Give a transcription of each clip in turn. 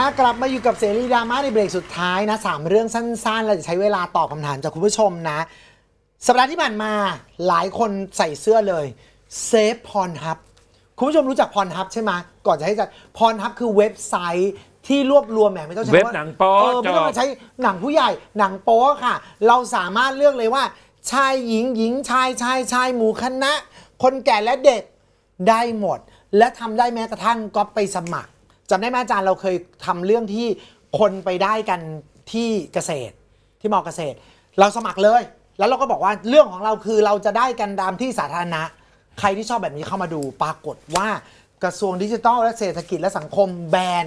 อะกลับมาอยู่กับเสรีดราม่าในเบรกสุดท้ายนะสามเรื่องสั้นๆ เราจะใช้เวลาตอบคำถามจากคุณผู้ชมนะ สัปดาห์ที่ผ่านมาหลายคนใส่เสื้อเลยเซฟพรฮับคุณผู้ชมรู้จักพรฮับใช่ไหมก่อนจะให้จัดพรฮับคือเว็บไซต์ที่รวบรวมแหมไม่ต้องใช้เว็บว่าหนังโป๊ะเออไม่ต้องจบมาใช้หนังผู้ใหญ่หนังโป๊ค่ะ เราสามารถเลือกเลยว่า ชายหญิงหญิงชายชายชายหมู่คณะ คนแก่และเด็กได้หมด และทำได้แม้กระทั่งก็ไปสมัคร จำได้ไหมอาจารย์เราเคยทำเรื่องที่คนไปได้กันที่เกษตรที่มอเกษตร เราสมัครเลย แล้วเราก็บอกว่าเรื่องของเราคือเราจะได้กันตามที่สาธารณะ ใครที่ชอบแบบนี้เข้ามาดูปรากฏว่ากระทรวงดิจิทัลและเศรษฐกิจและสังคมแบน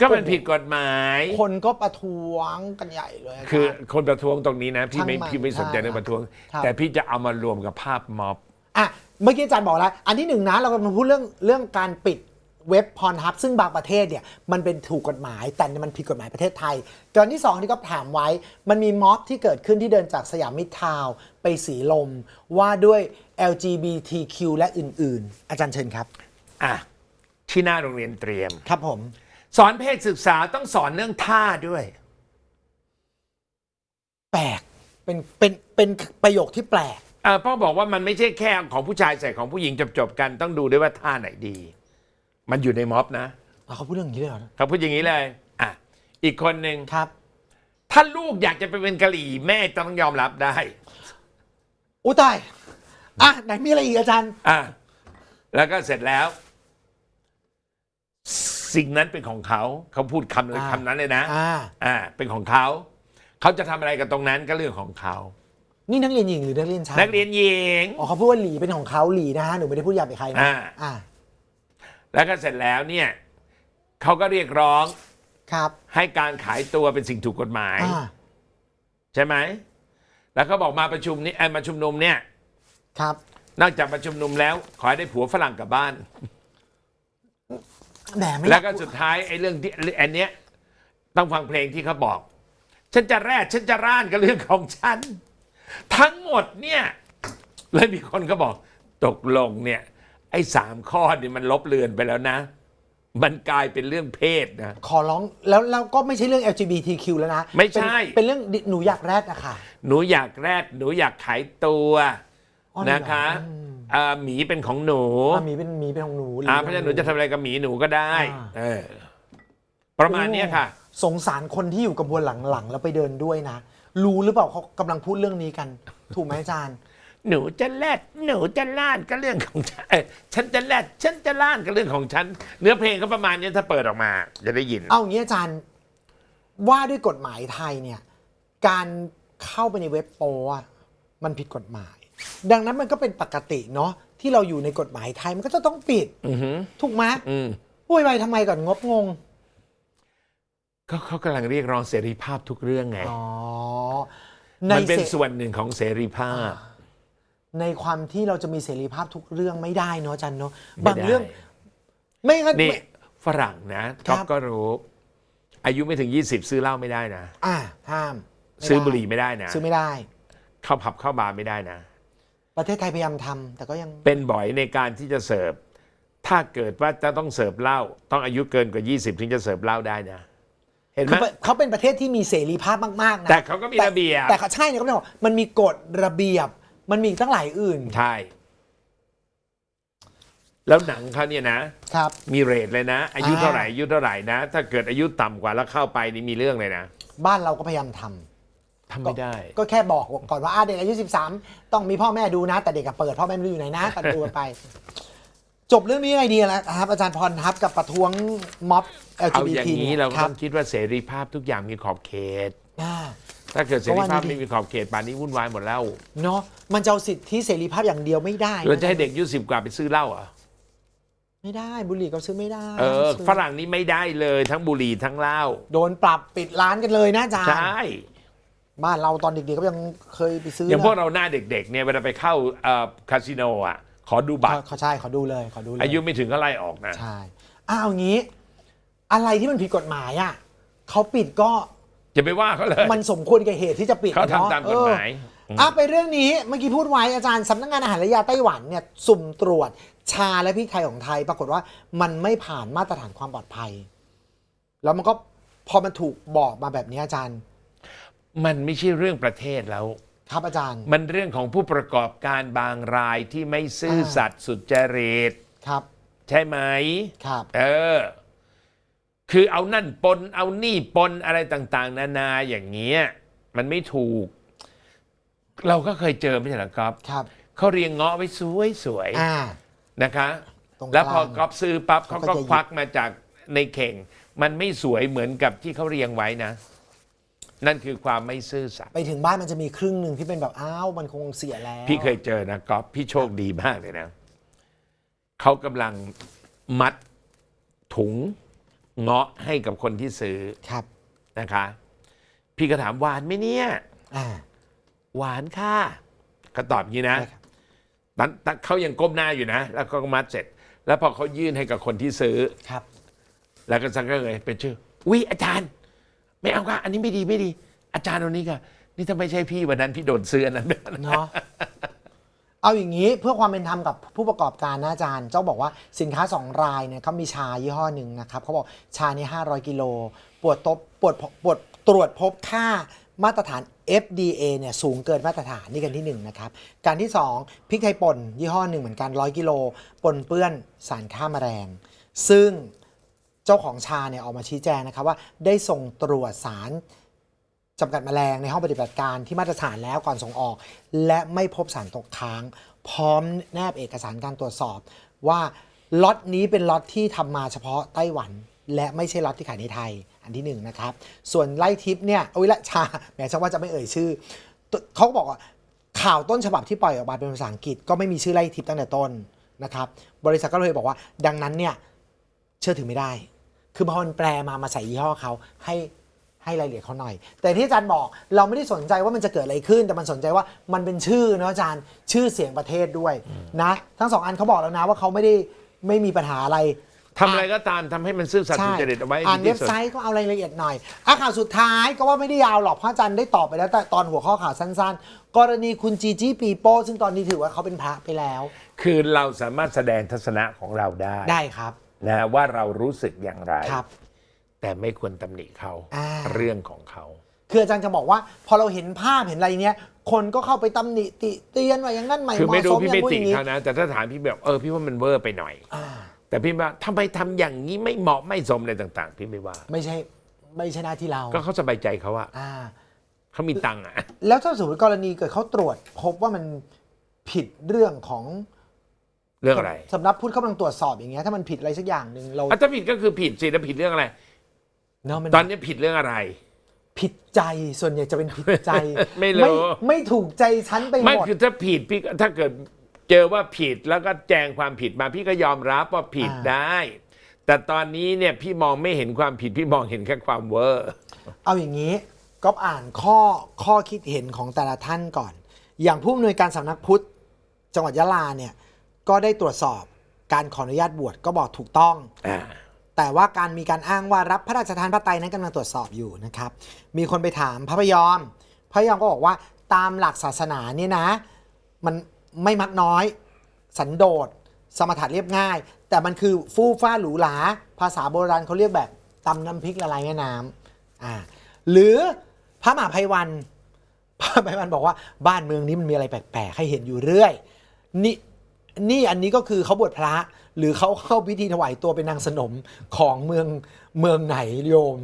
ก็มันผิดกฎหมาย คนก็ประท้วงกันใหญ่เลยาจารย์ คือคนประท้วงตรงนี้นะพี่ไม่ช่างมันพี่ไม่สนใจใช่เรื่องประท้วง ครับ แต่พี่จะเอามารวมกับภาพม็อบ อะเมื่อกี้อาจารย์บอกแล้ว อันที่หนึ่งนะเรากำลังพูดเรื่องเรื่องการปิด เว็บพรฮับซึ่งบางประเทศเนี่ยมันเป็นถูกกฎหมายแต่มันผิดกฎหมายประเทศไทยกรณีที่สองที่ก็ถามไว้มันมีม็อบที่เกิดขึ้นที่เดินจากสยามมิตรทาวน์ไปสีลม ว่าด้วย LGBTQ และอื่น ๆ อาจารย์เชิญครับ อะ ที่หน้าโรงเรียนเตรียม ครับผม สอนเพศศึกษาต้องสอนเรื่องท่าด้วย แปลกเป็นเป็นเป็นประโยคที่แปลกอ่าพ่อบอกว่ามันไม่ใช่แค่ของผู้ชายใส่ของผู้หญิงจบๆกันต้องดูด้วยว่าท่าไหนดี มันอยู่ในม็อบนะอะเขาพูดเรื่องอย่างนี้เลยเหรอเขาพูดอย่างนี้เลยอะอีกคนหนึ่งครับ ถ้าลูกอยากจะไปเป็นกะหรี่แม่ต้องยอมรับได้อุ้ตายอะไหนมีอะไรอีกอาจารย์ อะแล้วก็เสร็จแล้ว สิ่งนั้นเป็นของเขา เขาพูดคำเลยอ่า คำนั้นเลยนะอ่า อ่าเป็นของเขา เขาจะทำอะไรกับตรงนั้นก็เรื่องของเขานี่นักเรียนหญิงหรือนักเรียนชายนักเรียนหญิง อ๋อเขาพูดว่าหลีเป็นของเขาหลีนะฮะหนูไม่ได้พูดหยาบไปใครนะอ่า อ่า แล้วก็เสร็จแล้วเนี่ยเขาก็เรียกร้องครับให้การขายตัวเป็นสิ่งถูกกฎหมาย อ่าใช่ไหม แล้วเขาบอกมาประชุมนี้เอ้ยมาชุมนุมเนี่ย ครับนอกจากประชุมนุมแล้ว ขอให้ได้ผัวฝรั่งกลับบ้าน แหมไม่แล้วก็สุดท้ายไอ้เรื่องที่อันเนี้ยต้องฟังเพลงที่เขาบอก ฉันจะแรดฉันจะร่านก็เรื่องของฉัน ทั้งหมดเนี่ยเลยมีคนก็บอก ตกลงเนี่ย ไอ้สามข้อนี่มันลบเลือนไปแล้วนะ มันกลายเป็นเรื่องเพศนะ ขอร้องแล้วแล้วก็ไม่ใช่เรื่อง LGBTQ แล้วนะไม่ใช่ เป็นเป็นเรื่องหนูอยากแรดอะค่ะ หนูอยากแรดหนูอยากขายตัวอ๋อเหรอนะคะอืมอ่าหมีเป็นของหนูอะหมีเป็นหมีเป็นของหนูหลีอ่าเพราะฉะนั้นหนูจะทำอะไรกับหมีหนูก็ได้อ่า เออประมาณเนี้ยค่ะ สงสารคนที่อยู่กระบวนหลังๆ แล้วไปเดินด้วยนะ รู้หรือเปล่าเขากำลังพูดเรื่องนี้กัน ถูกไหมอาจารย์ หนูจะแลดหนูจะล่านก็เรื่องของฉันเอ้ยฉันจะแลดฉันจะล่านก็เรื่องของฉัน เนื้อเพลงก็ประมาณนี้ถ้าเปิดออกมา จะได้ยิน เอาอย่างนี้อาจารย์ว่าด้วยกฎหมายไทยเนี่ย การเข้าไปในเว็บโปอะมันผิดกฎหมาย ดังนั้นมันก็เป็นปกติเนาะที่เราอยู่ในกฎหมายไทยมันก็จะต้องปิดอือหือถูกไหมอืมโวยวายทำไมก่อนงบงงก็เขากำลังเรียกร้องเสรีภาพทุกเรื่องไง อ๋อในมันเป็นเสส่วนหนึ่งของเสรีภาพ ในความที่เราจะมีเสรีภาพทุกเรื่องไม่ได้เนาะอาจันเนาะไม่บางได้เรื่อง ไม่งั้นนี่ไม่ฝรั่งนะครัก็บก็รู้ อายุไม่ถึง 20 ซื้อเหล้าไม่ได้นะ อ่าห้ามไม่ซื้อได้บุหรี่ไม่ได้นะ ซื้อไม่ได้ เข้าผับเข้าบาร์ไม่ได้นะ ประเทศไทยพยายามทำแต่ก็ยังเป็นบ่อยในการที่จะเสิร์ฟ ถ้าเกิดว่าจะต้องเสิร์ฟเหล้าต้องอายุเกินกว่า 20 ถึงจะเสิร์ฟเหล้าได้นะ เห็นไหม คือเขาเป็นประเทศที่มีเสรีภาพมากๆนะแต่เขาก็มีระเบียบ แต่เขาใช่เนี่ยเขาบอกมันมีกฎระเบียบ มันมีอีกตั้งหลายอื่น ใช่ แล้วหนังเขาเนี่ยนะ ครับ มีเรทเลยนะ อายุอ่า เท่าไหร่อายุเท่าไหร่นะ ถ้าเกิดอายุต่ำกว่าแล้วเข้าไปนี่มีเรื่องเลยนะบ้านเราก็พยายามทำทำไม่ได้ ก็แค่บอกก่อนว่าอะเด็กอายุ 13 ต้องมีพ่อแม่ดูนะ แต่เด็กอะเปิดพ่อแม่ไม่รู้อยู่ไหนนะก็ดูกันไป จบเรื่องนี้ยังไงดีแล้วครับ อาจารย์พรทับกับประท้วงม็อบ เอา LGBT อย่างนี้ยเราก็ครัต้องคิดว่าเสรีภาพทุกอย่างมีขอบเขต อ่า ถ้าเกิดเสรีภาพก็ว่าดีไม่มีขอบเขตป่านนี้วุ่นวายหมดแล้วเนาะมันจะเอาสิทธิเสรีภาพอย่างเดียวไม่ได้เราจะให้เด็กอายุสิบกว่าไปซื้อเหล้าเหรอไม่ได้บุหรี่ก็ซื้อไม่ได้เออซื้อฝรั่งนี่ไม่ได้เลยทั้งบุหรี่ทั้งเหล้าโดนปรับปิดร้านกันเลยนะอาจารย์ใช่บ้านเราตอนเด็กๆก็ยังเคยไปซื้ออย่างนะพวกเราหน้าเด็ก ๆ เนี่ยเวลาไปเข้าเอ่อคาสิโนอะ ขอดูบัตรขอใช่ขอดูเลยขอดูเลยอายุไม่ถึงก็ไล่ออกนะใช่อ้าวงี้ อะไรที่มันผิดกฎหมายอะเขาปิดก็ จะไปว่าเขาเลยมันสมควรแก่เหตุที่จะปิดเขาอะนะทำตามกฎหมายเอออะไปเรื่องนี้เมื่อกี้พูดไว้อาจารย์สำนักงานอาหารและยาไต้หวันเนี่ยสุ่มตรวจชาและพริกไทยของไทย ปรากฏว่ามันไม่ผ่านมาตรฐานความปลอดภัย แล้วมันก็พอมันถูกบอกมาแบบนี้อาจารย์ มันไม่ใช่เรื่องประเทศแล้ว ครับอาจารย์ มันเรื่องของผู้ประกอบการบางรายที่ไม่ซื่อสัตย์สุจริตครับ ใช่ไหมครับ เออ คือเอานั่นปน เอานี่ปนอะไรต่าง ๆ นานาอย่างเงี้ยมันไม่ถูก เราก็เคยเจอไม่ใช่เหรอครับครับเขาเรียงเงาะไว้สวยสวยๆอ่านะคะ ตรงกลางแล้วพอก๊อฟซื้อปั๊บเขาเขาก็ก็จะหยิบ ควักมาจากในเข่ง มันไม่สวยเหมือนกับที่เขาเรียงไว้นะ นั่นคือความไม่ซื่อสัตย์ไปถึงบ้านมันจะมีครึ่งหนึ่งที่เป็นแบบอ้าวมันคงเสียแล้วพี่เคยเจอนะก๊อฟพี่โชคดีมากเลยนะเขากำลังมัดถุง เงาะให้กับคนที่ซื้อครับนะคะ พี่ก็ถามหวานไหมเนี่ย อ่าหวานค่ะก็ตอบอย่างนี้นะ ใช่ครับตอนตอนเขายังก้มหน้าอยู่นะ แล้วก็มัดเสร็จ แล้วพอเขายื่นให้กับคนที่ซื้อ ครับ แล้วก็สังก็เลยเป็นชื่อวิอาจารย์ ไม่เอาค่ะ อันนี้ไม่ดีไม่ดี อาจารย์วันนี้ค่ะ นี่ถ้าไม่ใช่พี่วันนั้นพี่โดนซื้ออันนั้น เนาะ เอาอย่างนี้เพื่อความเป็นธรรมกับผู้ประกอบการนะอาจารย์ เจ้าบอกว่าสินค้า 2 รายเนี่ยเขามีชายี่ห้อหนึ่งนะครับเขาบอกชานี่500 กิโล ปวดตบปวดปวดตรวจพบค่ามาตรฐาน FDA เนี่ยสูงเกินมาตรฐานนี่กันที่ 1 นะครับ การที่ 2พริกไทยป่นยี่ห้อหนึ่งเหมือนกัน 100 กิโลปนเปื้อนสารฆ่าแมลงซึ่งเจ้าของชาเนี่ยออกมาชี้แจงนะครับว่าได้ส่งตรวจสาร จำกัดแมลงในห้องปฏิบัติการที่มาตรฐานแล้วก่อนส่งออก และไม่พบสารตกค้าง พร้อมแนบเอกสารการตรวจสอบ ว่าล็อตนี้เป็นล็อตที่ทำมาเฉพาะไต้หวัน และไม่ใช่ล็อตที่ขายในไทย อันที่หนึ่งนะครับ ส่วนไล่ทิปเนี่ยโอ้ยละชาแหมชักว่าจะไม่เอ่ยชื่อตเขาก็บอกว่าข่าวต้นฉบับที่ปล่อยออกมาเป็นภาษาอังกฤษก็ไม่มีชื่อไล่ทิปตั้งแต่ต้นนะครับ บริษัทก็เลยบอกว่าดังนั้นเนี่ยเชื่อถือไม่ได้ คือพอมันแปลมามาใส่ยี่ห้อเขาให้ ให้รายละเอียดเขาหน่อย แต่ที่อาจารย์บอกเราไม่ได้สนใจว่ามันจะเกิดอะไรขึ้น แต่มันสนใจว่ามันเป็นชื่อเนาะอาจารย์ชื่อเสียงประเทศด้วยนะ ทั้งสองอันเขาบอกแล้วนะว่าเขาไม่ได้ไม่มีปัญหาอะไร ทำอะไรก็ตามทำให้มันซื่อสัตย์สุจริตเอาไว้ให้อ่านดีเว็ที่บสุด ไซต์ก็เอารายละเอียดหน่อยอะข่าวสุดท้ายก็ว่าไม่ได้ยาวหรอกเพราะอาจารย์ได้ตอบไปแล้วแต่ตอนหัวข้อข่าวสั้นๆ กรณีคุณจีจี้ปีโป้ซึ่งตอนนี้ถือว่าเขาเป็นพระไปแล้ว คือเราสามารถแสดงทัศนะของเราได้ได้ครับนะว่าเรารู้สึกอย่างไร ครับ แต่ไม่ควรตำหนิเขาอ่า เรื่องของเขา คืออาจารย์จะบอกว่า พอเราเห็นภาพเห็นอะไรเนี้ยคนก็เข้าไปตำหนิติเตียนว่าอย่างนั้นไม่คือเหไม่มาะดูสมพี่อย่าไม่งพูดอติย่างนี้เขานะ แต่ถ้าถามพี่แบบเออพี่ว่ามันเวอร์ไปหน่อย อ่าแต่พี่ว่าทำไมทำอย่างนี้ไม่เหมาะไม่สมอะไรต่าง ๆ พี่ไม่ว่า ไม่ใช่ไม่ใช่หน้าที่เราก็เขาสบายใจเขาอะอ่า เขามีตังค์อะ แล้วถ้าสมมติกรณีเกิดเขาตรวจ พบว่ามันผิดเรื่องของเรื่องอะไรสำนักพุทธกำลังตรวจสอบอย่างเงี้ยถ้ามันผิดอะไรสักอย่างหนึ่งเรา อะถ้าผิดก็คือผิดสิแล้วผิดเรื่องอะไร เนาะมันตอนนี้ผิดเรื่องอะไร ผิดใจส่วนใหญ่จะเป็นผิดใจ ไม่รู้ ไม่ถูกใจฉันไปหไม่มดคือถ้าผิดพี่ก็ถ้าเกิดเจอว่าผิดแล้วก็แจ้งความผิดมาพี่ก็ยอมรับว่าผิดอ่าได้ แต่ตอนนี้เนี่ยพี่มองไม่เห็นความผิดพี่มองเห็นแค่ความเวอร์เอาอย่างนี้ก็อ่านข้อข้อคิดเห็นของแต่ละท่านก่อน อย่างผู้อำนวยการสำนักพุทธ จังหวัดยะลาเนี่ยก็ได้ตรวจสอบการขออนุญาตบวชก็บอกถูกต้องอ่า แต่ว่าการมีการอ้างว่ารับพระราชทานพระไตรนั้นกำลังตรวจสอบอยู่นะครับ มีคนไปถามพระพยอม พระพยอมก็บอกว่าตามหลักศาสนาเนี่ยนะ มันไม่มักน้อย สันโดษ สมถะเรียบง่าย แต่มันคือฟู่ฟ้าหรูหรา ภาษาโบราณเขาเรียกแบบตำน้ำพริกละลายแม่น้ำอ่าหรือพระมหาภัยวัน พระมหาภัยวันบอกว่าบ้านเมืองนี้มันมีอะไรแปลกๆให้เห็นอยู่เรื่อย นี่นี่อันนี้ก็คือเขาบวชพระ หรือเขาเข้าพิธีถวายตัวเป็นนางสนมของเมืองเมืองไหนโยม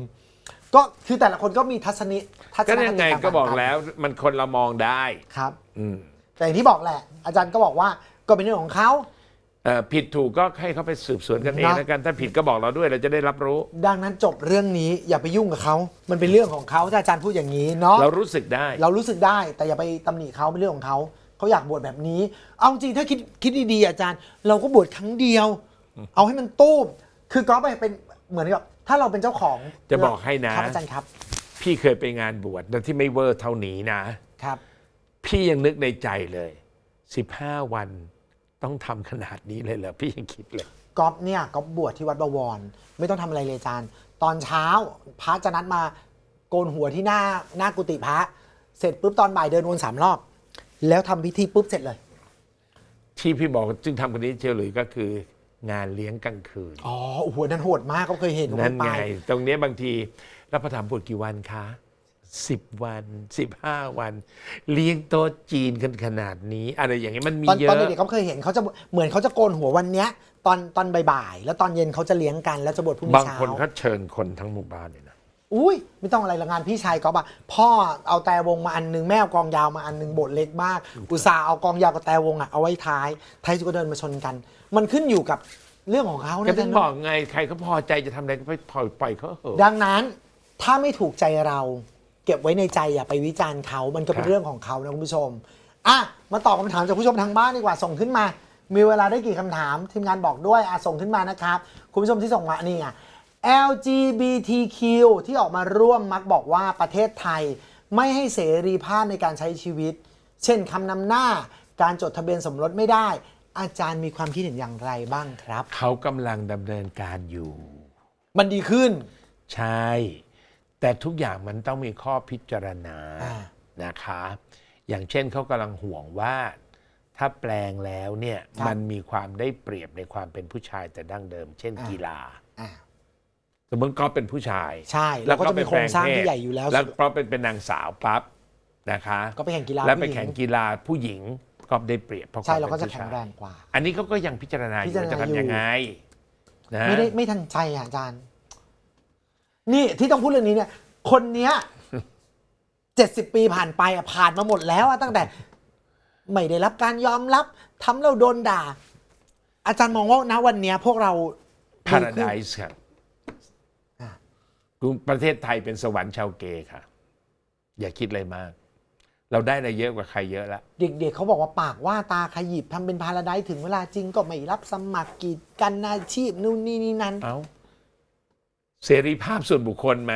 ก็คือแต่ละคนก็มีทัศนิทัศก็นคยังติไงต่างๆก็บอกแล้วมันคนเรามองได้ครับ อืมแต่อย่างที่บอกแหละ อาจารย์ก็บอกว่าก็เป็นเรื่องของเขา เอ่อผิดถูกก็ให้เขาไปสืบสวนกันเองเนาะแล้วกัน ถ้าผิดก็บอกเราด้วยเราจะได้รับรู้ ดังนั้นจบเรื่องนี้อย่าไปยุ่งกับเขา มันเป็นเรื่องของเขาถ้าอาจารย์พูดอย่างนี้เนาะเรารู้สึกได้ เรารู้สึกได้แต่อย่าไปตำหนิเขาเป็นเรื่องของเขา เขาอยากบวชแบบนี้ เอาจริงถ้าคิดคิดดีๆอาจารย์ เราก็บวชครั้งเดียว เอาให้มันตู้มคือก็ไปเป็นเหมือนกับถ้าเราเป็นเจ้าของจะบอกให้นะ ครับอาจารย์ครับ พี่เคยไปงานบวชแล้วที่ไม่เวอร์เท่านี้นะครับ พี่ยังนึกในใจเลย 15 วันต้องทำขนาดนี้เลยเหรอพี่ยังคิดเลยก๊อฟเนี่ยก๊อฟบวชที่วัดบวร ไม่ต้องทำอะไรเลยอาจารย์ ตอนเช้าพระจะนัดมาโกนหัวที่หน้าหน้ากุฏิพระ เสร็จปุ๊บตอนบ่ายเดินวนสามรอบ แล้วทำพิธีปุ๊บเสร็จเลย ที่พี่บอกจึงทำคนนี้เชียวหรือก็คืองานเลี้ยงกลางคืน อ๋อโอ้โหนั่นโหดมากก็เคยเห็นนั่นไป ไง ตรงเนี้ยบางทีรับประทานบทกี่วันคะสิบวันสิบห้าวัน เลี้ยงโต๊ะจีนกันขนาดนี้ อะไรอย่างเงี้ยมันมีตอนเยตอนอะ เด็กๆก็เคยเห็นเขาจะเหมือนเขาจะโกนหัววันเนี้ย ตอนตอนบ่ายๆแล้วตอนเย็นเขาจะเลี้ยงกันแล้วจะบวชพรุ่งนี้บางเช้า คนเขาเชิญคนทั้งหมู่บ้านเลยนะ อุ้ยไม่ต้องอะไรละงานพี่ชายก็บอกพ่อเอาแต่วงมาอันหนึงแม่เอากองยาวมาอันหนึงบทเล็กมาก อุตส่าห์เอากองยาวกับแต่วงอะเอาไว้ท้ายท้ายสุดก็เดินมาชนกัน มันขึ้นอยู่กับเรื่องของเขาก็นะถึจ๊ะงเนบออะกไงใครเขาพอใจจะทำอะไรก็ไปปล่อยปล่อยเขาเหอะ ดังนั้นถ้าไม่ถูกใจเรา เก็บไว้ในใจอย่าไปวิจารณ์เขา มันก็เป็นครับ เรื่องของเขานะคุณผู้ชมอะมาตอบคำถามจากผู้ชมทางบ้านดีกว่าส่งขึ้นมา มีเวลาได้กี่คำถามทีมงานบอกด้วยอะส่งขึ้นมานะครับคุณผู้ชมที่ส่งมานี่อะ LGBTQ ที่ออกมาร่วมมักบอกว่าประเทศไทยไม่ให้เสรีภาพในการใช้ชีวิต เช่นคำนำหน้าการจดทะเบียนสมรสไม่ได้ อาจารย์มีความคิดเห็นอย่างไรบ้างครับ เขากำลังดำเนินการอยู่ มันดีขึ้น ใช่ แต่ทุกอย่างมันต้องมีข้อพิจารณาอ่านะคะ อย่างเช่นเขากำลังห่วงว่าถ้าแปลงแล้วเนี่ยครับมันมีความได้เปรียบในความเป็นผู้ชายแต่ดั้งเดิม เช่นอ่ากีฬาอะ สมมติก็เป็นผู้ชาย ใช่แล้วก็จะมีโครงสร้างที่ใหญ่อยู่แล้ว แล้วก็เป็นเป็นนางสาวปั๊บนะคะก็ไปแข่งกีฬาแล้วไปผู้หญิแข่งกีฬาผู้หญิงก็ได้เปรียบเพราะใช่ควเรามก็ป็นจะผู้แข็งชายแรงกว่า อันนี้เขาก็ยังพิจารณาอพิยู่จารว่าณาจะอยู่ทำยังไงนะไม่ได้ไม่ทันใจอะอาจารย์ นี่ที่ต้องพูดเรื่องนี้เนี่ย คนเนี้ยเจ็ดสิบปีผ่านไปอะผ่านมาหมดแล้วอะตั้งแต่ ไม่ได้รับการยอมรับทำแล้วโดนด่า อาจารย์มองว่าณวันเนี้ย พวกเราพาดีราขึ้นไดส์ครับอะ กรุงประเทศไทยเป็นสวรรค์ชาวเกย์ค่ะ อย่าคิดอะไรมาก เราได้อะไรเยอะกว่าใครเยอะแล้วเด็กๆเขาบอกว่าปากว่าตาขยิบทำเป็นพาราไดซ์ถึงเวลาจริงก็ไม่รับสมัครกีดกันอาชีพนู่นนี่นี่นั่นเอาเสรีภาพส่วนบุคคลไหม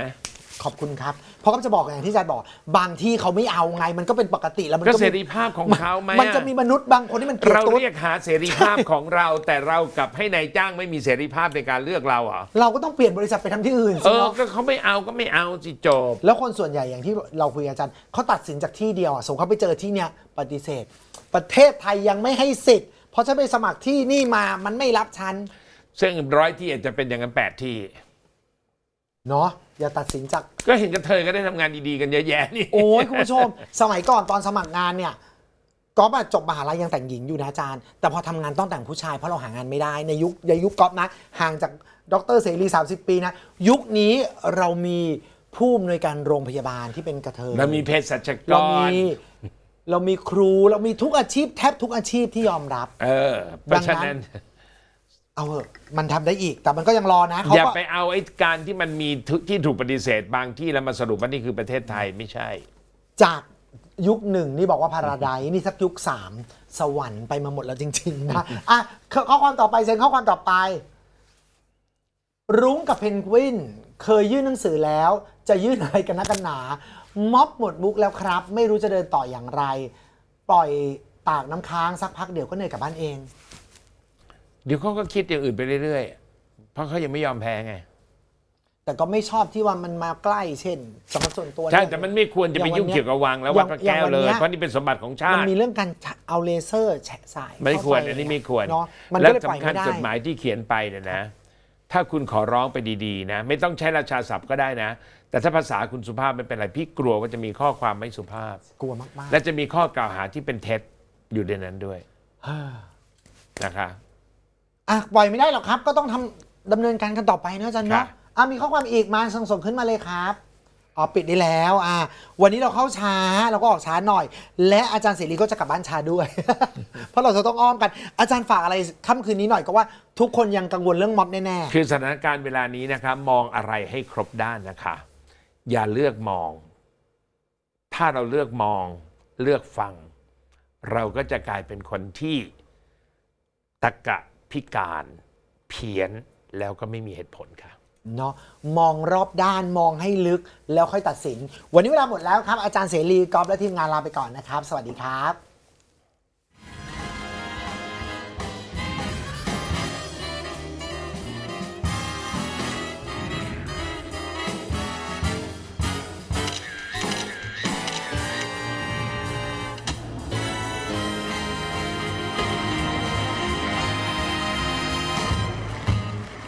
ขอบคุณครับเพราะก็จะบอกอย่างที่อาจารย์บอก บางที่เขาไม่เอาไง มันก็เป็นปกติแล้วมันก็ก็เสมีรีภาพของเขาไหมมันจะมีมนุษย์บางคนที่มันเกลียดเราตุ๊ด เรียกหาเสรีภาพของเรา แต่เรากลับให้นายจ้างไม่มีเสรีภาพในการเลือกเราเหรอเราก็ต้องเปลี่ยนบริษัทไปทำที่อื่นเอสิอเนาะก็เขาไม่เอาก็ไม่เอาสิจบ แล้วคนส่วนใหญ่อย่างที่เราคุยกับอาจารย์เขาตัดสินจากที่เดียวอะสมมติเขาไปเจอที่เนี้ยปฏิเสธ ประเทศไทยยังไม่ให้สิทธิ์เพราะฉันไปสมัครที่นี่มามันไม่รับฉันซึ่งร้อยที่อาจจะเป็นอย่างนั้นแปดที่ เนาะ อย่าตัดสินจาก ก็เห็นกันเธอก็ได้ทำงานดีๆกันเยอะแยะนี่โอ้ยคุณผู้ชม สมัยก่อนตอนสมัครงานเนี่ยก๊อฟอะจบมหาลัยยังแต่งหญิงอยู่นะอาจารย์ แต่พอทำงานต้องแต่งผู้ชายเพราะเราหางานไม่ได้ในยุคในยุคก๊อฟนะ ห่างจากดรเสรี 30 ปีนะ ยุคนี้เรามีผู้อำนวยการโรงพยาบาลที่เป็นกระเทยเรามีเภสัชกเราร มีเรามีครูเรามีทุกอาชีพแทบทุกอาชีพที่ยอมรับ เออเพราะฉะนั้น เอาเถอะมันทำได้อีก แต่มันก็ยังรอนะเขาอย่าก็ไปเอาไอ้การที่มันมีทุที่ถูกปฏิเสธบางที่แล้วมาสรุปว่านี่คือประเทศไทยไม่ใช่ จากยุคหนึ่งนี่บอกว่าพาราไดซ์นี่สักยุคสามสวรรค์ไปมาหมดแล้วจริง ๆ นะ อะข้อความต่อไปเซ็นข้อความต่อไป รุ้งกับเพนกวิน เคยยื่นหนังสือแล้ว จะยื่นอะไรกันนักกันหนา ม็อบหมดมุกแล้วครับ ไม่รู้จะเดินต่ออย่างไร ปล่อยตากน้ำค้างสักพักเดี๋ยวก็เหนื่อยกลับบ้านเอง เดี๋ยวเขาก็คิดอย่างอื่นไปเรื่อยๆ เพราะเขายังไม่ยอมแพ้ไง แต่ก็ไม่ชอบที่ว่ามันมาใกล้เช่นสมรสส่วนตัวใช่ แต่มันไม่ควรจะไปอางยุ่งนนี้เกี่ยวกับวังแล้ววัดพระแก้วเลยอางเพราะนี่เป็นสมบัติของชามันติ มีเรื่องการเอาเลเซอร์แฉะสายไม่ควรเข้าปอันนี้ไม่ควร เนาะมันและก็เลยปล่อยสำคัญไม่ได้จดหมายที่เขียนไปเนี่ยนะ ถ้าคุณขอร้องไปดีๆนะ ไม่ต้องใช้ราชาศัพท์ก็ได้นะ แต่ถ้าภาษาคุณสุภาพไม่เป็นไรพี่กลัวว่าจะมีข้อความไม่สุภาพ กลัวมากๆและจะมีข้อ กล่าวหาที่เป็นเท็จอยู่ในนั้นด้วยเฮ้อนะคะ อะปล่อยไม่ได้หรอกครับ ก็ต้องทำดำเนินการกันต่อไปนะอาจารย์ครัเนาะบ อะมีข้อความอีกมาส่งส่งขึ้นมาเลยครับอ๋อปิดได้แล้วอะวันนี้เราเข้าช้าเราก็ออกช้าหน่อย และอาจารย์เสรีก็จะกลับบ้านช้าด้วย เพราะเราจะต้องอ้อมกันอาจารย์ฝากอะไรค่ำคืนนี้หน่อยก็ว่าทุกคนยังกังวลเรื่องม็อบแน่คือสถานการณ์เวลานี้นะคะมองอะไรให้ครบด้านนะคะ อย่าเลือกมอง ถ้าเราเลือกมองเลือกฟัง เราก็จะกลายเป็นคนที่ตะกะ พิการเพี้ยนแล้วก็ไม่มีเหตุผลค่ะ เนาะมองรอบด้านมองให้ลึกแล้วค่อยตัดสิน วันนี้เวลาหมดแล้วครับ อาจารย์เสรีกอฟและทีมงานลาไปก่อนนะครับ สวัสดีครับ